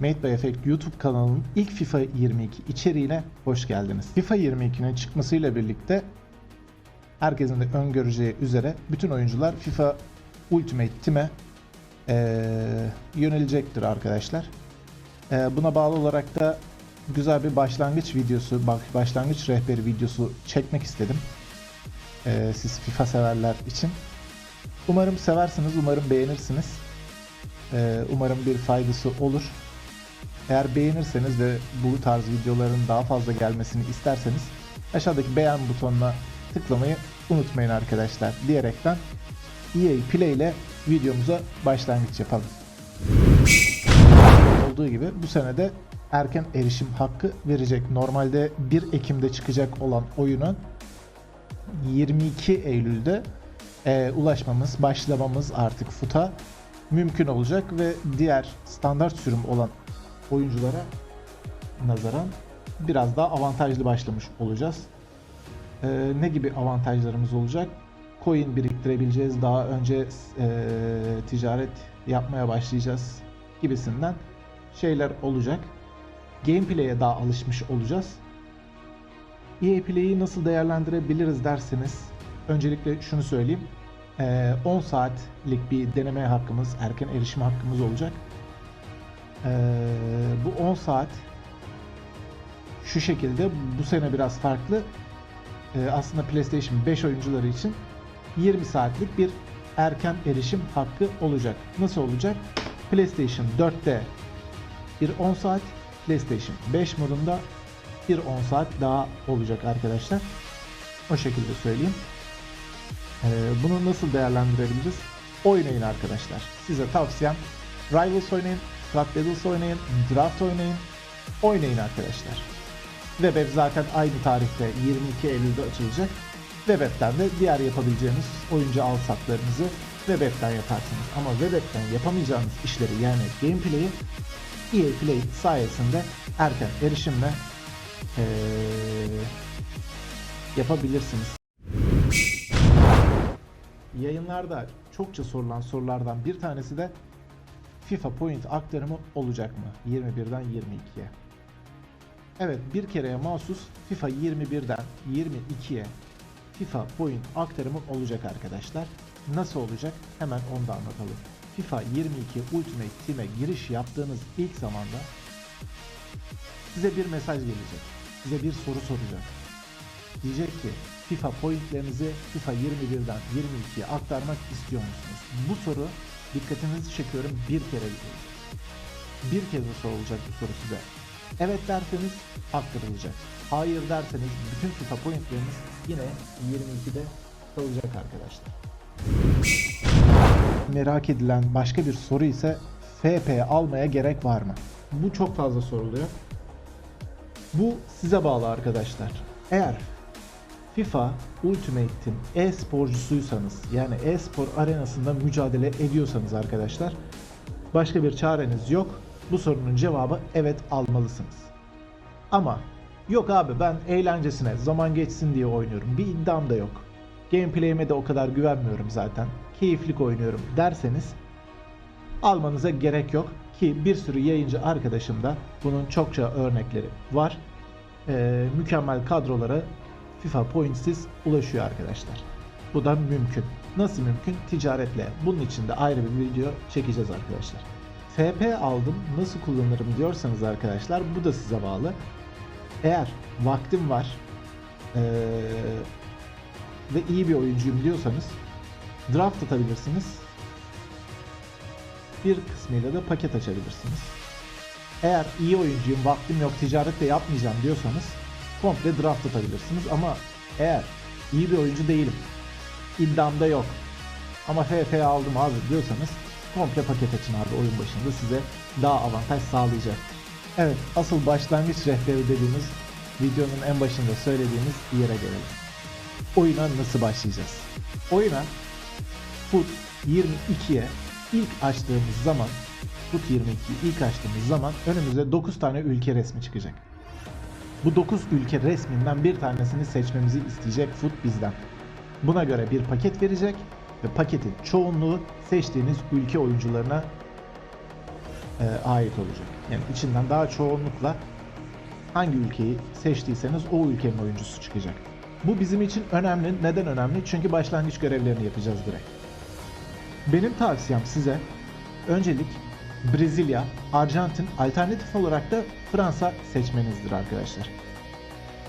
Made by Effect YouTube kanalının ilk FIFA 22 içeriğine hoş geldiniz. FIFA 22'nin çıkmasıyla birlikte herkesin de öngöreceği üzere bütün oyuncular FIFA Ultimate Team'e eee, yönelecektir arkadaşlar. Eee, buna bağlı olarak da güzel bir başlangıç videosu, başlangıç rehberi videosu çekmek istedim. Eee, siz FIFA severler için. Umarım seversiniz, umarım beğenirsiniz. Eee, umarım bir faydası olur. Eğer beğenirseniz ve bu tarz videoların daha fazla gelmesini isterseniz aşağıdaki beğen butonuna tıklamayı unutmayın arkadaşlar diyerekten EA Play ile videomuza başlangıç yapalım. Olduğu gibi bu sene de erken erişim hakkı verecek. Normalde 1 Ekim'de çıkacak olan oyunun 22 Eylül'de e, ulaşmamız, başlamamız artık FUT'a mümkün olacak ve diğer standart sürüm olan oyunculara nazaran biraz daha avantajlı başlamış olacağız. E, ne gibi avantajlarımız olacak? Coin biriktirebileceğiz, daha önce e, ticaret yapmaya başlayacağız gibisinden şeyler olacak. Gameplay'e daha alışmış olacağız. EA Play'i nasıl değerlendirebiliriz derseniz öncelikle şunu söyleyeyim. Ee, 10 saatlik bir deneme hakkımız, erken erişim hakkımız olacak. Ee, bu 10 saat şu şekilde bu sene biraz farklı. Ee, aslında PlayStation 5 oyuncuları için 20 saatlik bir erken erişim hakkı olacak. Nasıl olacak? PlayStation 4'te bir 10 saat, PlayStation 5 modunda bir 10 saat daha olacak arkadaşlar. O şekilde söyleyeyim. Ee, bunu nasıl değerlendirebiliriz? Oynayın arkadaşlar. Size tavsiyem Rivals oynayın, Truck Battles oynayın, Draft oynayın. Oynayın arkadaşlar. WebApp zaten aynı tarihte 22 Eylül'de açılacak. WebApp'ten de diğer yapabileceğiniz oyuncu al satlarınızı WebApp'ten yaparsınız. Ama WebApp'ten yapamayacağınız işleri yani gameplay'i EA Play sayesinde erken erişimle eee, yapabilirsiniz. Yayınlarda çokça sorulan sorulardan bir tanesi de FIFA point aktarımı olacak mı? 21'den 22'ye. Evet bir kereye mahsus FIFA 21'den 22'ye FIFA point aktarımı olacak arkadaşlar. Nasıl olacak? Hemen onu da anlatalım. FIFA 22 Ultimate Team'e giriş yaptığınız ilk zamanda size bir mesaj gelecek. Size bir soru soracak. Diyecek ki FIFA pointlerinizi FIFA 21'den 22'ye aktarmak istiyor musunuz? Bu soru dikkatinizi çekiyorum bir kere gelecek. Bir kez sorulacak bu soru size. Evet derseniz aktarılacak. Hayır derseniz bütün FIFA pointleriniz yine 22'de kalacak arkadaşlar. Merak edilen başka bir soru ise FP almaya gerek var mı? Bu çok fazla soruluyor. Bu size bağlı arkadaşlar. Eğer FIFA Ultimate'in e-sporcusuysanız yani e-spor arenasında mücadele ediyorsanız arkadaşlar başka bir çareniz yok. Bu sorunun cevabı evet almalısınız. Ama yok abi ben eğlencesine zaman geçsin diye oynuyorum. Bir iddiam da yok. Gameplay'ime de o kadar güvenmiyorum zaten. Keyiflik oynuyorum derseniz almanıza gerek yok ki bir sürü yayıncı arkadaşım da bunun çokça örnekleri var. Ee, mükemmel kadrolara FIFA Points'siz ulaşıyor arkadaşlar. Bu da mümkün. Nasıl mümkün? Ticaretle. Bunun için de ayrı bir video çekeceğiz arkadaşlar. FP aldım nasıl kullanırım diyorsanız arkadaşlar bu da size bağlı. Eğer vaktim var ee, ve iyi bir oyuncuyum diyorsanız draft atabilirsiniz. Bir kısmıyla da paket açabilirsiniz. Eğer iyi oyuncuyum, vaktim yok, ticaret de yapmayacağım diyorsanız komple draft atabilirsiniz. Ama eğer iyi bir oyuncu değilim, iddiamda yok ama FF aldım abi diyorsanız komple paket açın abi oyun başında size daha avantaj sağlayacaktır. Evet, asıl başlangıç rehberi dediğimiz videonun en başında söylediğimiz yere gelelim. Oyuna nasıl başlayacağız? Oyuna Foot 22'ye ilk açtığımız zaman Foot 22'yi ilk açtığımız zaman önümüze 9 tane ülke resmi çıkacak. Bu 9 ülke resminden bir tanesini seçmemizi isteyecek Foot bizden. Buna göre bir paket verecek ve paketin çoğunluğu seçtiğiniz ülke oyuncularına e, ait olacak. Yani içinden daha çoğunlukla hangi ülkeyi seçtiyseniz o ülkenin oyuncusu çıkacak. Bu bizim için önemli. Neden önemli? Çünkü başlangıç görevlerini yapacağız direkt. Benim tavsiyem size öncelik Brezilya, Arjantin, alternatif olarak da Fransa seçmenizdir arkadaşlar.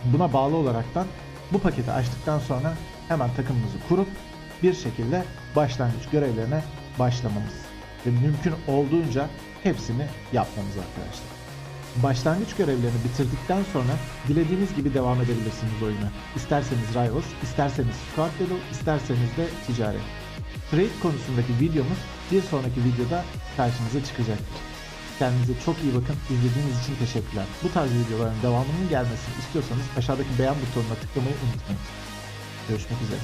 Buna bağlı olaraktan bu paketi açtıktan sonra hemen takımımızı kurup bir şekilde başlangıç görevlerine başlamamız ve mümkün olduğunca hepsini yapmamız arkadaşlar. Başlangıç görevlerini bitirdikten sonra dilediğiniz gibi devam edebilirsiniz oyuna. İsterseniz Rivals, isterseniz Squad Battle, isterseniz de ticaret. Trade konusundaki videomuz bir sonraki videoda karşınıza çıkacaktır. Kendinize çok iyi bakın. İzlediğiniz için teşekkürler. Bu tarz videoların devamının gelmesini istiyorsanız aşağıdaki beğen butonuna tıklamayı unutmayın. Görüşmek üzere.